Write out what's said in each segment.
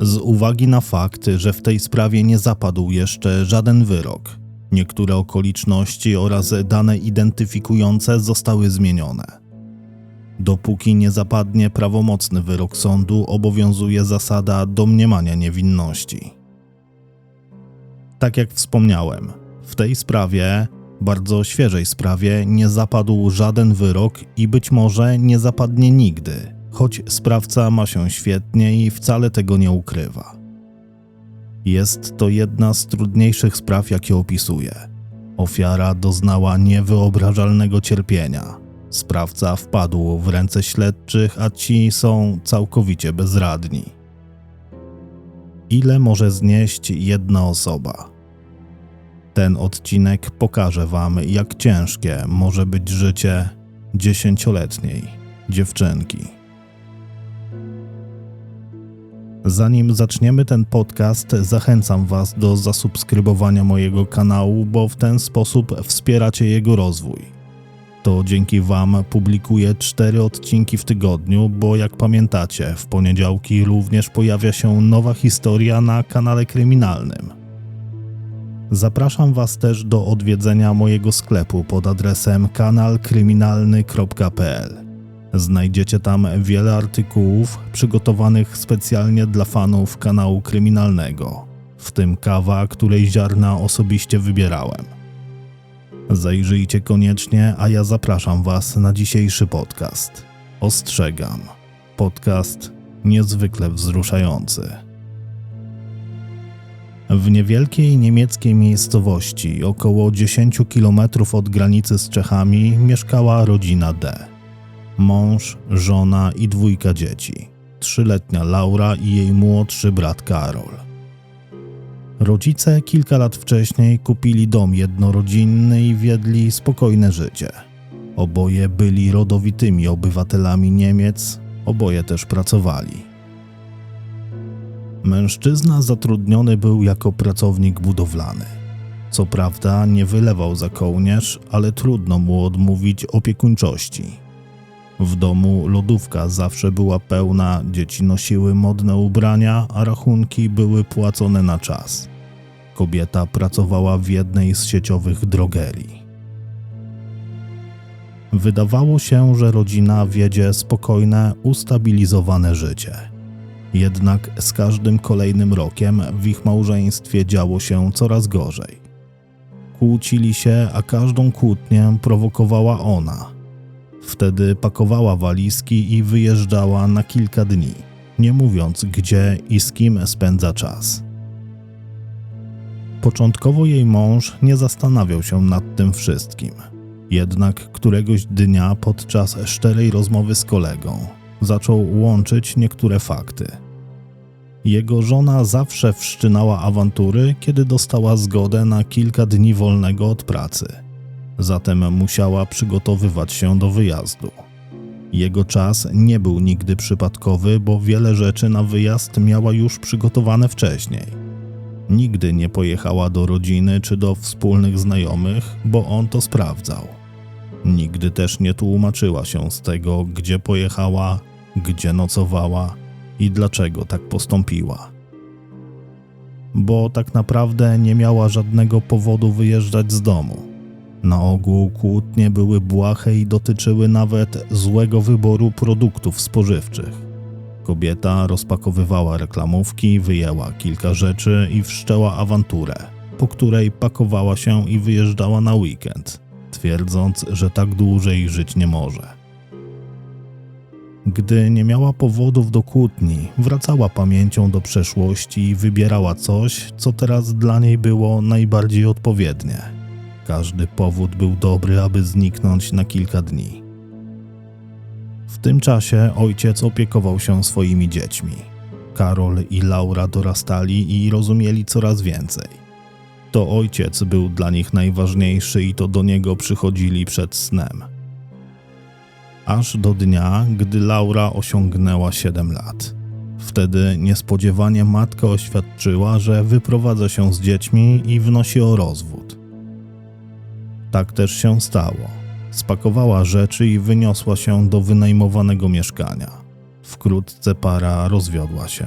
Z uwagi na fakt, że w tej sprawie nie zapadł jeszcze żaden wyrok, niektóre okoliczności oraz dane identyfikujące zostały zmienione. Dopóki nie zapadnie prawomocny wyrok sądu, obowiązuje zasada domniemania niewinności. Tak jak wspomniałem, w tej sprawie, bardzo świeżej sprawie, nie zapadł żaden wyrok i być może nie zapadnie nigdy, choć sprawca ma się świetnie i wcale tego nie ukrywa. Jest to jedna z trudniejszych spraw, jakie opisuję. Ofiara doznała niewyobrażalnego cierpienia. Sprawca wpadł w ręce śledczych, a ci są całkowicie bezradni. Ile może znieść jedna osoba? Ten odcinek pokaże Wam, jak ciężkie może być życie dziesięcioletniej dziewczynki. Zanim zaczniemy ten podcast, zachęcam Was do zasubskrybowania mojego kanału, bo w ten sposób wspieracie jego rozwój. To dzięki Wam publikuję cztery odcinki w tygodniu, bo jak pamiętacie, w poniedziałki również pojawia się nowa historia na kanale kryminalnym. Zapraszam Was też do odwiedzenia mojego sklepu pod adresem kanalkryminalny.pl. Znajdziecie tam wiele artykułów przygotowanych specjalnie dla fanów kanału kryminalnego, w tym kawa, której ziarna osobiście wybierałem. Zajrzyjcie koniecznie, a ja zapraszam Was na dzisiejszy podcast. Ostrzegam. Podcast niezwykle wzruszający. W niewielkiej niemieckiej miejscowości, około 10 km od granicy z Czechami, mieszkała rodzina D. Mąż, żona i dwójka dzieci. Trzyletnia Laura i jej młodszy brat Karol. Rodzice kilka lat wcześniej kupili dom jednorodzinny i wiedli spokojne życie. Oboje byli rodowitymi obywatelami Niemiec, oboje też pracowali. Mężczyzna zatrudniony był jako pracownik budowlany. Co prawda nie wylewał za kołnierz, ale trudno mu odmówić opiekuńczości. W domu lodówka zawsze była pełna, dzieci nosiły modne ubrania, a rachunki były płacone na czas. Kobieta pracowała w jednej z sieciowych drogerii. Wydawało się, że rodzina wiedzie spokojne, ustabilizowane życie. Jednak z każdym kolejnym rokiem w ich małżeństwie działo się coraz gorzej. Kłócili się, a każdą kłótnię prowokowała ona. Wtedy pakowała walizki i wyjeżdżała na kilka dni, nie mówiąc gdzie i z kim spędza czas. Początkowo jej mąż nie zastanawiał się nad tym wszystkim. Jednak któregoś dnia podczas szczerej rozmowy z kolegą zaczął łączyć niektóre fakty. Jego żona zawsze wszczynała awantury, kiedy dostała zgodę na kilka dni wolnego od pracy. Zatem musiała przygotowywać się do wyjazdu. Jego czas nie był nigdy przypadkowy, bo wiele rzeczy na wyjazd miała już przygotowane wcześniej Nigdy nie pojechała do rodziny czy do wspólnych znajomych, bo on to sprawdzał. Nigdy też nie tłumaczyła się z tego, gdzie pojechała, gdzie nocowała i dlaczego tak postąpiła. Bo tak naprawdę nie miała żadnego powodu wyjeżdżać z domu. Na ogół kłótnie były błahe i dotyczyły nawet złego wyboru produktów spożywczych. Kobieta rozpakowywała reklamówki, wyjęła kilka rzeczy i wszczęła awanturę, po której pakowała się i wyjeżdżała na weekend, twierdząc, że tak dłużej żyć nie może. Gdy nie miała powodów do kłótni, wracała pamięcią do przeszłości i wybierała coś, co teraz dla niej było najbardziej odpowiednie. Każdy powód był dobry, aby zniknąć na kilka dni. W tym czasie ojciec opiekował się swoimi dziećmi. Karol i Laura dorastali i rozumieli coraz więcej. To ojciec był dla nich najważniejszy i to do niego przychodzili przed snem. Aż do dnia, gdy Laura osiągnęła 7 lat. Wtedy niespodziewanie matka oświadczyła, że wyprowadza się z dziećmi i wnosi o rozwód. Tak też się stało spakowała rzeczy i wyniosła się do wynajmowanego mieszkania. Wkrótce para rozwiodła się.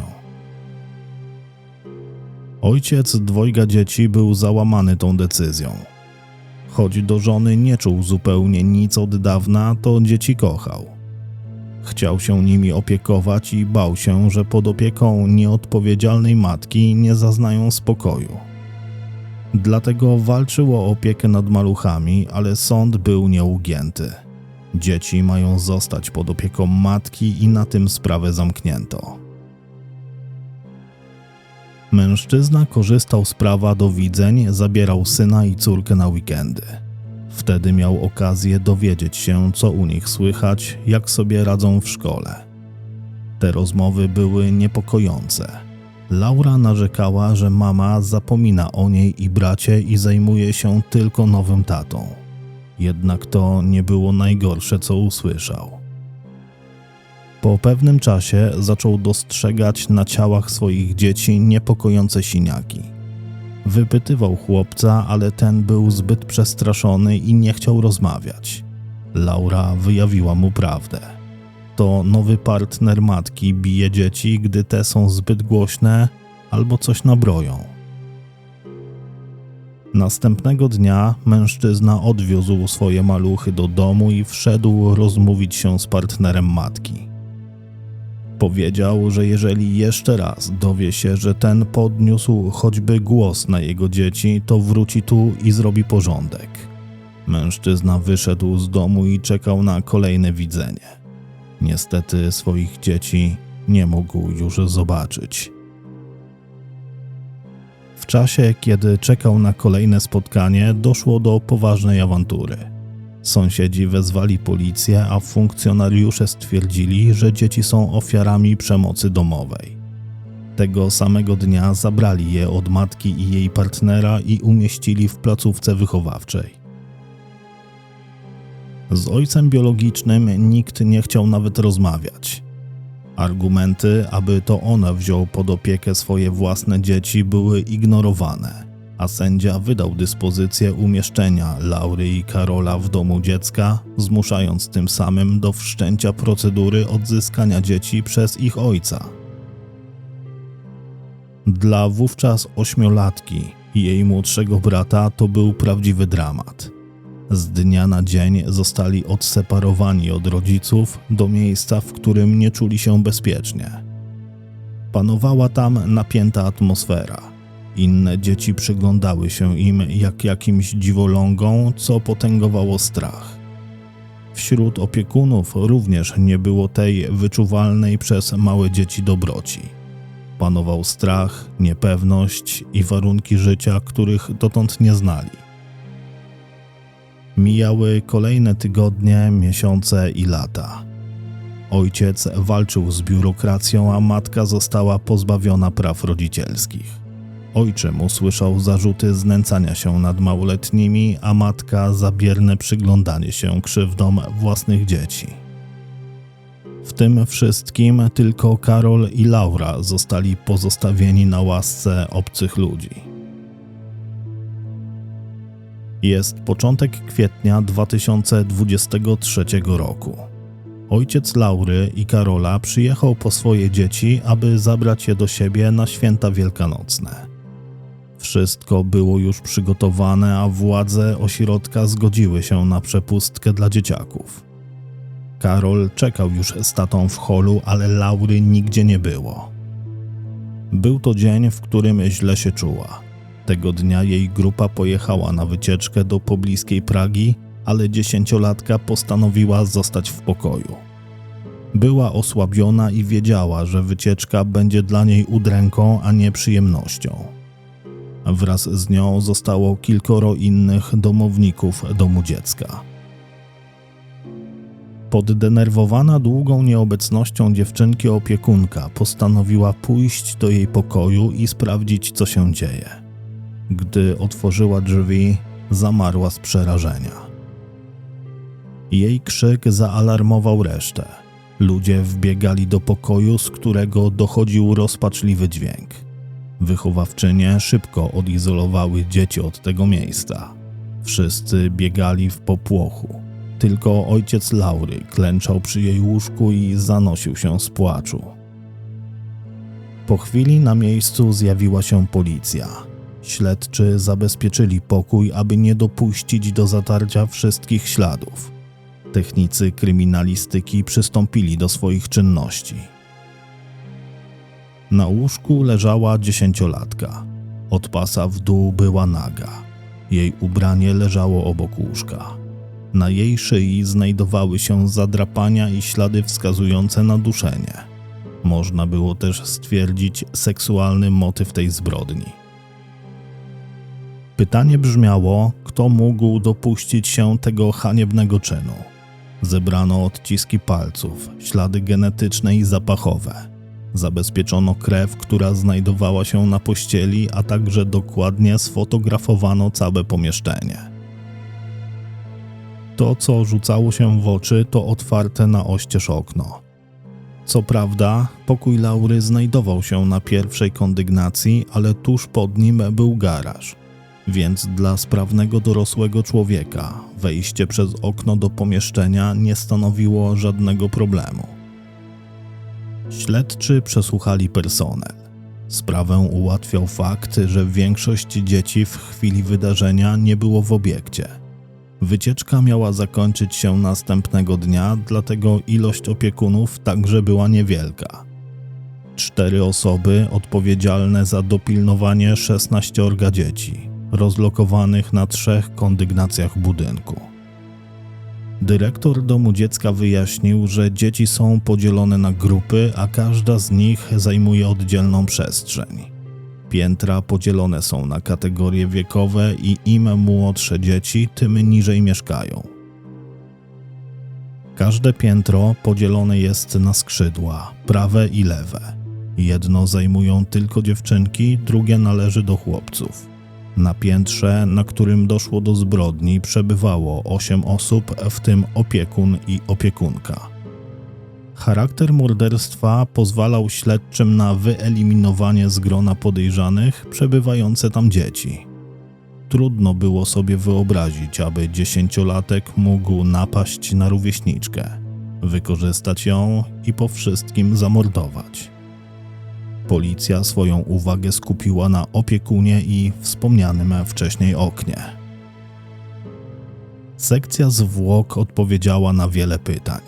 Ojciec dwojga dzieci był załamany tą decyzją. Choć do żony nie czuł zupełnie nic od dawna, to dzieci kochał. Chciał się nimi opiekować i bał się, że pod opieką nieodpowiedzialnej matki nie zaznają spokoju. Dlatego walczył o opiekę nad maluchami, ale sąd był nieugięty. Dzieci mają zostać pod opieką matki i na tym sprawę zamknięto. Mężczyzna korzystał z prawa do widzeń, zabierał syna i córkę na weekendy. Wtedy miał okazję dowiedzieć się, co u nich słychać, jak sobie radzą w szkole. Te rozmowy były niepokojące. Laura narzekała, że mama zapomina o niej i bracie i zajmuje się tylko nowym tatą. Jednak to nie było najgorsze, co usłyszał. Po pewnym czasie zaczął dostrzegać na ciałach swoich dzieci niepokojące siniaki. Wypytywał chłopca, ale ten był zbyt przestraszony i nie chciał rozmawiać. Laura wyjawiła mu prawdę. To nowy partner matki bije dzieci, gdy te są zbyt głośne albo coś nabroją. Następnego dnia mężczyzna odwiózł swoje maluchy do domu i wszedł rozmówić się z partnerem matki. Powiedział, że jeżeli jeszcze raz dowie się, że ten podniósł choćby głos na jego dzieci, to wróci tu i zrobi porządek. Mężczyzna wyszedł z domu i czekał na kolejne widzenie. Niestety swoich dzieci nie mógł już zobaczyć. W czasie, kiedy czekał na kolejne spotkanie, doszło do poważnej awantury. Sąsiedzi wezwali policję, a funkcjonariusze stwierdzili, że dzieci są ofiarami przemocy domowej. Tego samego dnia zabrali je od matki i jej partnera i umieścili w placówce wychowawczej. Z ojcem biologicznym nikt nie chciał nawet rozmawiać. Argumenty, aby to on wziął pod opiekę swoje własne dzieci, były ignorowane a sędzia wydał dyspozycję umieszczenia Laury i Karola w domu dziecka, zmuszając tym samym do wszczęcia procedury odzyskania dzieci przez ich ojca. Dla wówczas ośmiolatki i jej młodszego brata to był prawdziwy dramat. Z dnia na dzień zostali odseparowani od rodziców do miejsca, w którym nie czuli się bezpiecznie. Panowała tam napięta atmosfera inne dzieci przyglądały się im jak jakimś dziwolągom, co potęgowało strach. Wśród opiekunów również nie było tej wyczuwalnej przez małe dzieci dobroci. Panował strach, niepewność i warunki życia, których dotąd nie znali. Mijały kolejne tygodnie, miesiące i lata. Ojciec walczył z biurokracją, a matka została pozbawiona praw rodzicielskich. Ojczym usłyszał zarzuty znęcania się nad małoletnimi, a matka zabierne przyglądanie się krzywdom własnych dzieci. W tym wszystkim tylko Karol i Laura zostali pozostawieni na łasce obcych ludzi. Jest początek kwietnia 2023 roku. Ojciec Laury i Karola przyjechał po swoje dzieci, aby zabrać je do siebie na święta wielkanocne. Wszystko było już przygotowane, a władze ośrodka zgodziły się na przepustkę dla dzieciaków. Karol czekał już z tatą w holu, ale Laury nigdzie nie było. Był to dzień, w którym źle się czuła. Tego dnia jej grupa pojechała na wycieczkę do pobliskiej Pragi, ale dziesięciolatka postanowiła zostać w pokoju. Była osłabiona i wiedziała, że wycieczka będzie dla niej udręką, a nie przyjemnością. Wraz z nią zostało kilkoro innych domowników domu dziecka. Poddenerwowana długą nieobecnością dziewczynki opiekunka postanowiła pójść do jej pokoju i sprawdzić, co się dzieje. Gdy otworzyła drzwi, zamarła z przerażenia. Jej krzyk zaalarmował resztę. Ludzie wbiegali do pokoju, z którego dochodził rozpaczliwy dźwięk. Wychowawczynie szybko odizolowały dzieci od tego miejsca. Wszyscy biegali w popłochu. Tylko ojciec Laury klęczał przy jej łóżku i zanosił się z płaczu. Po chwili na miejscu zjawiła się policja. Śledczy zabezpieczyli pokój, aby nie dopuścić do zatarcia wszystkich śladów. Technicy kryminalistyki przystąpili do swoich czynności. Na łóżku leżała dziesięciolatka. Od pasa w dół była naga. Jej ubranie leżało obok łóżka. Na jej szyi znajdowały się zadrapania i ślady wskazujące na duszenie. Można było też stwierdzić seksualny motyw tej zbrodni. Pytanie brzmiało, kto mógł dopuścić się tego haniebnego czynu. Zebrano odciski palców, ślady genetyczne i zapachowe. Zabezpieczono krew, która znajdowała się na pościeli, a także dokładnie sfotografowano całe pomieszczenie. To, co rzucało się w oczy, to otwarte na oścież okno. Co prawda, pokój Laury znajdował się na pierwszej kondygnacji, ale tuż pod nim był garaż. Więc dla sprawnego dorosłego człowieka wejście przez okno do pomieszczenia nie stanowiło żadnego problemu. Śledczy przesłuchali personel. Sprawę ułatwiał fakt, że większość dzieci w chwili wydarzenia nie było w obiekcie. Wycieczka miała zakończyć się następnego dnia, dlatego ilość opiekunów także była niewielka. Cztery osoby odpowiedzialne za dopilnowanie 16 dzieci, rozlokowanych na trzech kondygnacjach budynku. Dyrektor domu dziecka wyjaśnił, że dzieci są podzielone na grupy, a każda z nich zajmuje oddzielną przestrzeń. Piętra podzielone są na kategorie wiekowe i im młodsze dzieci, tym niżej mieszkają. Każde piętro podzielone jest na skrzydła, prawe i lewe. Jedno zajmują tylko dziewczynki, drugie należy do chłopców. Na piętrze, na którym doszło do zbrodni, przebywało 8 osób, w tym opiekun i opiekunka. Charakter morderstwa pozwalał śledczym na wyeliminowanie z grona podejrzanych przebywające tam dzieci. Trudno było sobie wyobrazić, aby dziesięciolatek mógł napaść na rówieśniczkę, wykorzystać ją i po wszystkim zamordować. Policja swoją uwagę skupiła na opiekunie i wspomnianym wcześniej oknie. Sekcja zwłok odpowiedziała na wiele pytań.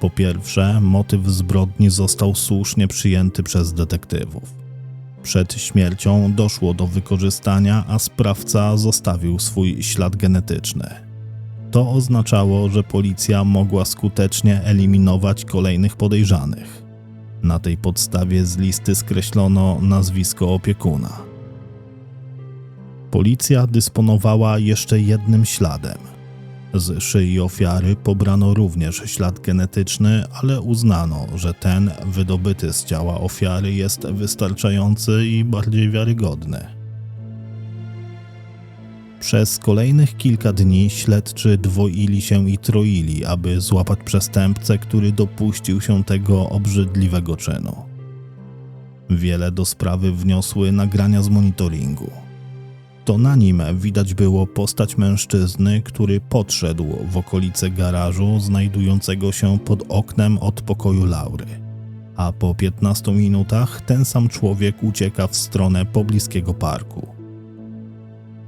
Po pierwsze, motyw zbrodni został słusznie przyjęty przez detektywów. Przed śmiercią doszło do wykorzystania, a sprawca zostawił swój ślad genetyczny. To oznaczało, że policja mogła skutecznie eliminować kolejnych podejrzanych. Na tej podstawie z listy skreślono nazwisko opiekuna. Policja dysponowała jeszcze jednym śladem. Z szyi ofiary pobrano również ślad genetyczny, ale uznano, że ten wydobyty z ciała ofiary jest wystarczający i bardziej wiarygodny. Przez kolejnych kilka dni śledczy dwoili się i troili, aby złapać przestępcę, który dopuścił się tego obrzydliwego czynu. Wiele do sprawy wniosły nagrania z monitoringu. To na nim widać było postać mężczyzny, który podszedł w okolice garażu znajdującego się pod oknem od pokoju Laury. A po 15 minutach ten sam człowiek ucieka w stronę pobliskiego parku.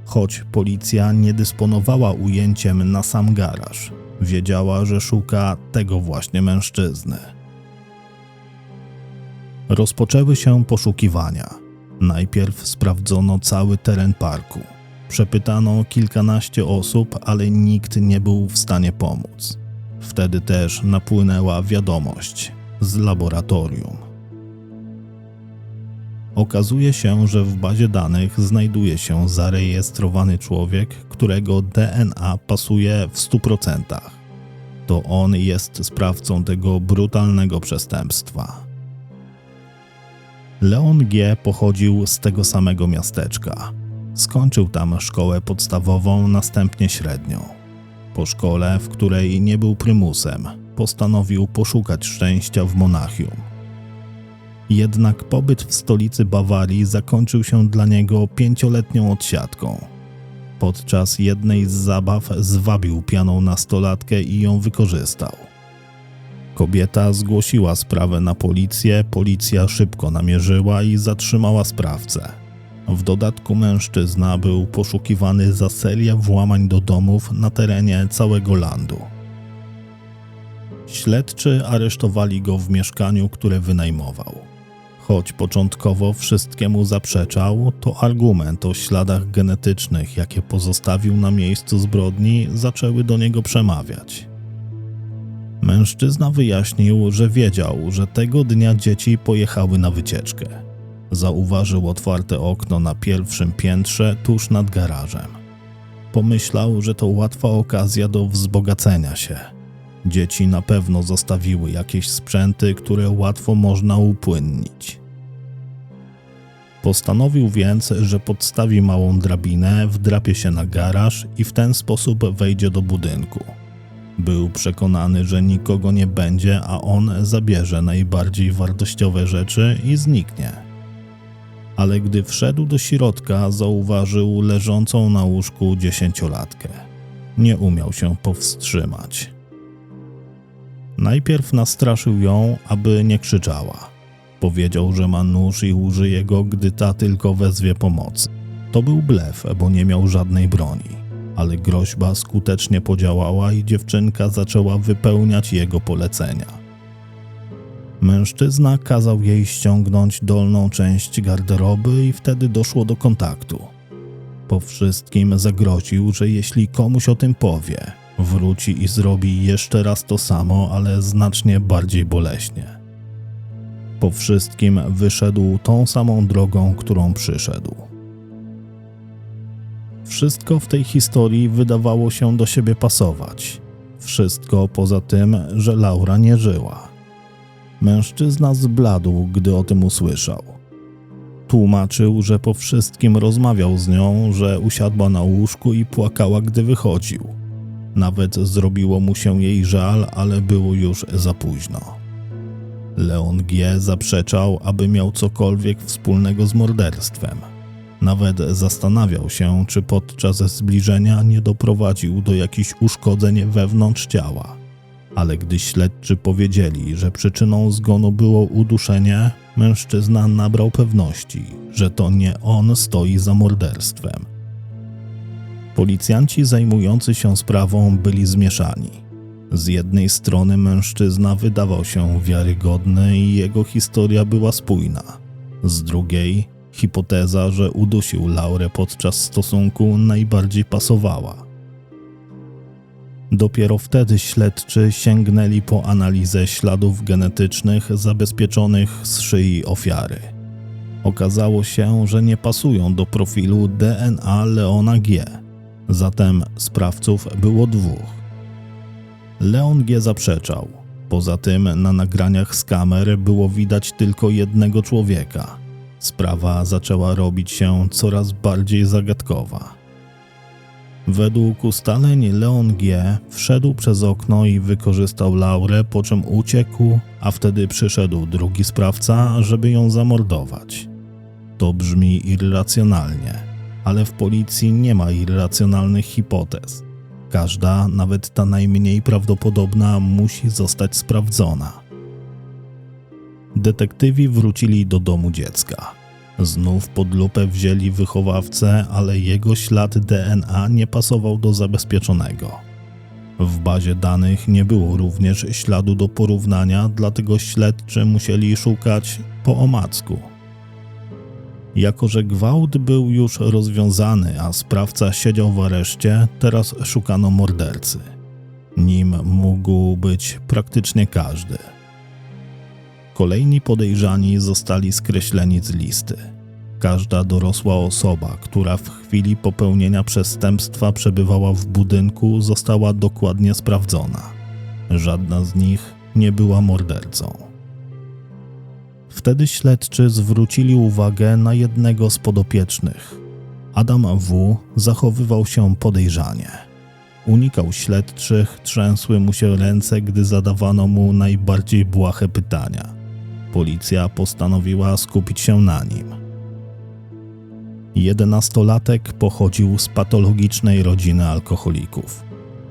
Choć policja nie dysponowała ujęciem na sam garaż, wiedziała, że szuka tego właśnie mężczyzny. Rozpoczęły się poszukiwania. Najpierw sprawdzono cały teren parku. Przepytano kilkanaście osób, ale nikt nie był w stanie pomóc. Wtedy też napłynęła wiadomość z laboratorium. Okazuje się, że w bazie danych znajduje się zarejestrowany człowiek, którego DNA pasuje w 100%. To on jest sprawcą tego brutalnego przestępstwa. Leon G. pochodził z tego samego miasteczka. Skończył tam szkołę podstawową, następnie średnią. Po szkole, w której nie był prymusem, postanowił poszukać szczęścia w Monachium jednak pobyt w stolicy Bawarii zakończył się dla niego pięcioletnią odsiadką. Podczas jednej z zabaw zwabił pianą nastolatkę i ją wykorzystał. Kobieta zgłosiła sprawę na policję, policja szybko namierzyła i zatrzymała sprawcę. W dodatku mężczyzna był poszukiwany za serię włamań do domów na terenie całego landu. Śledczy aresztowali go w mieszkaniu, które wynajmował. Choć początkowo wszystkiemu zaprzeczał, to argument o śladach genetycznych, jakie pozostawił na miejscu zbrodni, zaczęły do niego przemawiać. Mężczyzna wyjaśnił, że wiedział, że tego dnia dzieci pojechały na wycieczkę. Zauważył otwarte okno na pierwszym piętrze tuż nad garażem. Pomyślał, że to łatwa okazja do wzbogacenia się. Dzieci na pewno zostawiły jakieś sprzęty, które łatwo można upłynnić. Postanowił więc, że podstawi małą drabinę, wdrapie się na garaż i w ten sposób wejdzie do budynku. Był przekonany, że nikogo nie będzie, a on zabierze najbardziej wartościowe rzeczy i zniknie. Ale gdy wszedł do środka, zauważył leżącą na łóżku dziesięciolatkę. Nie umiał się powstrzymać. Najpierw nastraszył ją, aby nie krzyczała. Powiedział, że ma nóż i użyje go, gdy ta tylko wezwie pomocy. To był blef, bo nie miał żadnej broni ale groźba skutecznie podziałała i dziewczynka zaczęła wypełniać jego polecenia. Mężczyzna kazał jej ściągnąć dolną część garderoby i wtedy doszło do kontaktu. Po wszystkim zagroził, że jeśli komuś o tym powie, wróci i zrobi jeszcze raz to samo, ale znacznie bardziej boleśnie. Po wszystkim wyszedł tą samą drogą, którą przyszedł. Wszystko w tej historii wydawało się do siebie pasować. Wszystko poza tym, że Laura nie żyła. Mężczyzna zbladł, gdy o tym usłyszał. Tłumaczył, że po wszystkim rozmawiał z nią, że usiadła na łóżku i płakała, gdy wychodził. Nawet zrobiło mu się jej żal, ale było już za późno. Leon G. zaprzeczał, aby miał cokolwiek wspólnego z morderstwem. Nawet zastanawiał się, czy podczas zbliżenia nie doprowadził do jakichś uszkodzeń wewnątrz ciała. Ale gdy śledczy powiedzieli, że przyczyną zgonu było uduszenie, mężczyzna nabrał pewności, że to nie on stoi za morderstwem. Policjanci zajmujący się sprawą byli zmieszani. Z jednej strony mężczyzna wydawał się wiarygodny i jego historia była spójna. Z drugiej Hipoteza, że udusił Laurę podczas stosunku najbardziej pasowała. Dopiero wtedy śledczy sięgnęli po analizę śladów genetycznych zabezpieczonych z szyi ofiary. Okazało się, że nie pasują do profilu DNA Leona G. Zatem sprawców było dwóch. Leon G zaprzeczał. Poza tym na nagraniach z kamer było widać tylko jednego człowieka – Sprawa zaczęła robić się coraz bardziej zagadkowa. Według ustaleń Leon G. wszedł przez okno i wykorzystał Laurę, po czym uciekł, a wtedy przyszedł drugi sprawca, żeby ją zamordować. To brzmi irracjonalnie, ale w policji nie ma irracjonalnych hipotez. Każda, nawet ta najmniej prawdopodobna, musi zostać sprawdzona. Detektywi wrócili do domu dziecka. Znów pod lupę wzięli wychowawcę, ale jego ślad DNA nie pasował do zabezpieczonego. W bazie danych nie było również śladu do porównania, dlatego śledczy musieli szukać po omacku. Jako, że gwałt był już rozwiązany, a sprawca siedział w areszcie, teraz szukano mordercy. Nim mógł być praktycznie każdy. Kolejni podejrzani zostali skreśleni z listy. Każda dorosła osoba, która w chwili popełnienia przestępstwa przebywała w budynku, została dokładnie sprawdzona. Żadna z nich nie była mordercą. Wtedy śledczy zwrócili uwagę na jednego z podopiecznych. Adam W. zachowywał się podejrzanie. Unikał śledczych, trzęsły mu się ręce, gdy zadawano mu najbardziej błahe pytania policja postanowiła skupić się na nim. Jedenastolatek pochodził z patologicznej rodziny alkoholików.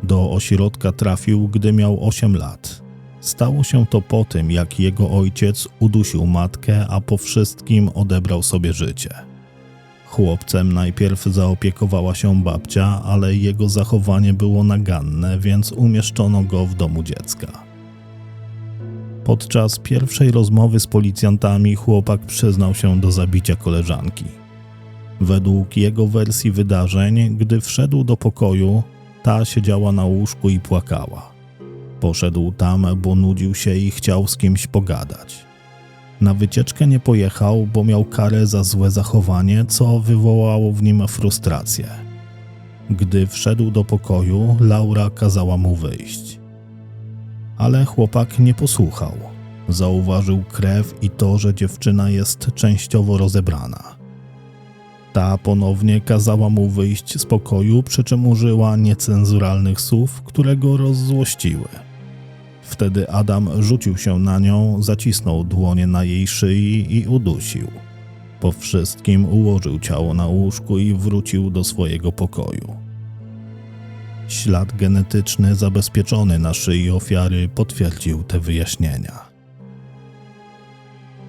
Do ośrodka trafił, gdy miał 8 lat. Stało się to po tym, jak jego ojciec udusił matkę, a po wszystkim odebrał sobie życie. Chłopcem najpierw zaopiekowała się babcia, ale jego zachowanie było naganne, więc umieszczono go w domu dziecka. Podczas pierwszej rozmowy z policjantami chłopak przyznał się do zabicia koleżanki. Według jego wersji wydarzeń, gdy wszedł do pokoju, ta siedziała na łóżku i płakała. Poszedł tam, bo nudził się i chciał z kimś pogadać. Na wycieczkę nie pojechał, bo miał karę za złe zachowanie, co wywołało w nim frustrację. Gdy wszedł do pokoju, Laura kazała mu wyjść. Ale chłopak nie posłuchał. Zauważył krew i to, że dziewczyna jest częściowo rozebrana. Ta ponownie kazała mu wyjść z pokoju, przy czym użyła niecenzuralnych słów, które go rozzłościły. Wtedy Adam rzucił się na nią, zacisnął dłonie na jej szyi i udusił. Po wszystkim ułożył ciało na łóżku i wrócił do swojego pokoju. Ślad genetyczny zabezpieczony na szyi ofiary potwierdził te wyjaśnienia.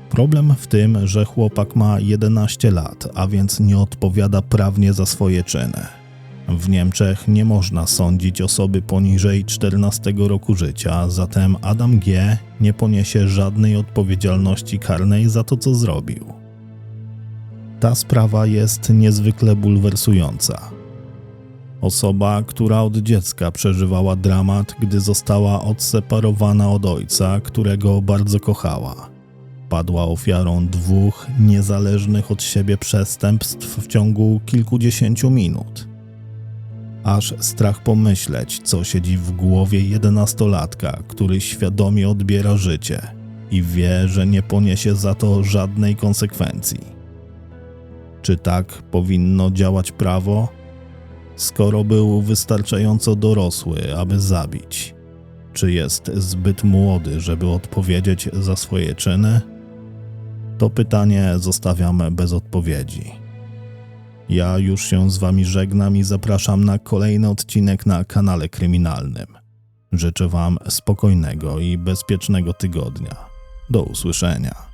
Problem w tym, że chłopak ma 11 lat, a więc nie odpowiada prawnie za swoje czyny. W Niemczech nie można sądzić osoby poniżej 14 roku życia, zatem Adam G. nie poniesie żadnej odpowiedzialności karnej za to, co zrobił. Ta sprawa jest niezwykle bulwersująca. Osoba, która od dziecka przeżywała dramat, gdy została odseparowana od ojca, którego bardzo kochała. Padła ofiarą dwóch niezależnych od siebie przestępstw w ciągu kilkudziesięciu minut. Aż strach pomyśleć, co siedzi w głowie jedenastolatka, który świadomie odbiera życie i wie, że nie poniesie za to żadnej konsekwencji. Czy tak powinno działać prawo? Skoro był wystarczająco dorosły, aby zabić, czy jest zbyt młody, żeby odpowiedzieć za swoje czyny? To pytanie zostawiam bez odpowiedzi. Ja już się z Wami żegnam i zapraszam na kolejny odcinek na kanale kryminalnym. Życzę Wam spokojnego i bezpiecznego tygodnia. Do usłyszenia.